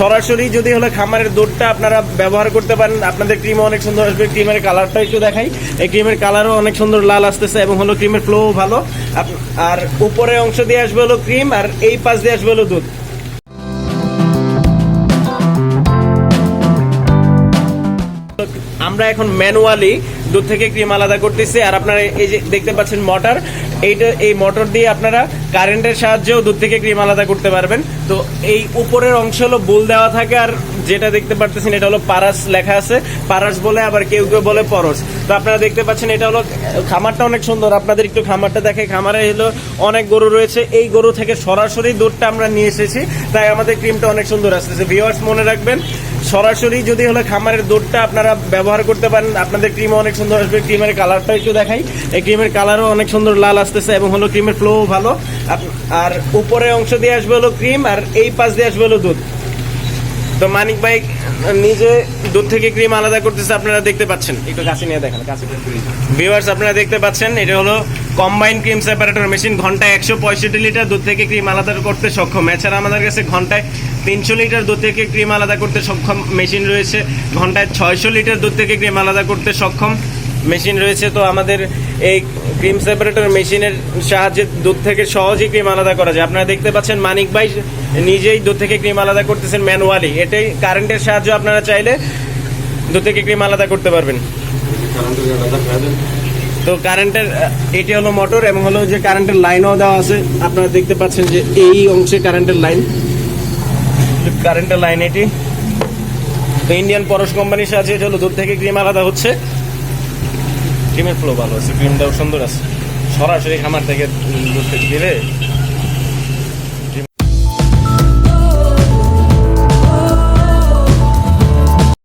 সরাসরি যদি হলো খামারের দুধটা আপনারা ব্যবহার করতে পারেন, আপনাদের ক্রিম অনেক সুন্দর আসবে ক্রিমের কালারটা একটু দেখাই। এই ক্রিমের কালারও অনেক সুন্দর লাল আসতেছে এবং হলো ক্রিমের ফ্লো ভালো। আর উপরে অংশ দিয়ে আসবে হলো ক্রিম আর এই পাশ দিয়ে আসবে হলো দুধ। আমরা এখন ম্যানুয়ালি দুধ থেকে ক্রিম আলাদা করতেছি। আর আপনারা এই যে দেখতে পাচ্ছেন মোটর এইটা, এই মোটর দিয়ে আপনারা কারেন্টের সাহায্যেও দুধ থেকে ক্রিম আলাদা করতে পারবেন। তো এই উপরের অংশ হলো বুল দেওয়া থাকে, আর যেটা দেখতে পারতেছেন এটা হলো পারাস লেখা আছে। পারাস বলে আবার কেউ কেউ বলে পরস তো আপনারা দেখতে পাচ্ছেন এটা হলো, খামারটা অনেক সুন্দর। আপনাদের একটু খামারটা দেখে, খামারে হলো অনেক গরু রয়েছে। এই গরু থেকে সরাসরি দুধটা আমরা নিয়ে এসেছি, তাই আমাদের ক্রিমটা অনেক সুন্দর আসতেছে। ভিওয়ার্স মনে রাখবেন, সরাসরি যদি হলো খামারের দুধটা আপনারা ব্যবহার করতে পারেন, আপনাদের ক্রিম অনেক সুন্দর আসবে। ক্রিমের কালারটা একটু দেখাই। এই ক্রিমের কালারও অনেক সুন্দর, লাল আসতেছে এবং হলো ক্রিমের ফ্লো ভালো। আর উপরে অংশ দিয়ে আসবে হলো ক্রিম, আর এই পাশ দিয়ে আসবে হলো দুধ। তো মানিক ভাই নিজে দুধ থেকে ক্রিম আলাদা করতেছে, আপনারা দেখতে পাচ্ছেন। একটু কাছে নিয়ে দেখেন, কাছে ভিউয়ার্স আপনারা দেখতে পাচ্ছেন, এটা হলো কম্বাইন ক্রিম সেপারেটর মেশিন ঘন্টায় একশো পঁয়ষট্টি লিটার দুধ থেকে ক্রিম আলাদা করতে সক্ষম। এছাড়া আমাদের কাছে ঘন্টায় তিনশো লিটার দুধ থেকে ক্রিম আলাদা করতে সক্ষম মেশিন রয়েছে, ঘন্টায় ছয়শো লিটার দুধ থেকে ক্রিম আলাদা করতে সক্ষম। মেশিন রয়েছে, তো আমাদের এই ক্রিম সেপারেটর মেশিনের সাহায্যে দুধ থেকে সহজেই ক্রিম আলাদা করা যায়। আপনারা দেখতে পাচ্ছেন মানিক ভাই নিজেই দুধ থেকে ক্রিম আলাদা করতেছেন ম্যানুয়ালি। এটাই কারেন্টের সাহায্য আপনারা চাইলে দুধ থেকে ক্রিম আলাদা করতে পারবেন। তো কারেন্টের এটি হলো মোটর এবং হলো যে কারেন্টের লাইনও দেওয়া আছে। আপনারা দেখতে পাচ্ছেন যে এই অংশে কারেন্টের লাইন কারেন্টের লাইন এটি। তো ইন্ডিয়ান পরশ কোম্পানির সাহায্যে হলো দুধ থেকে ক্রিম আলাদা হচ্ছে। ক্রিমের ফ্লো ভালো আছে ক্রিমটাও সুন্দর আছে। সরাসরি খামার থেকে দিলে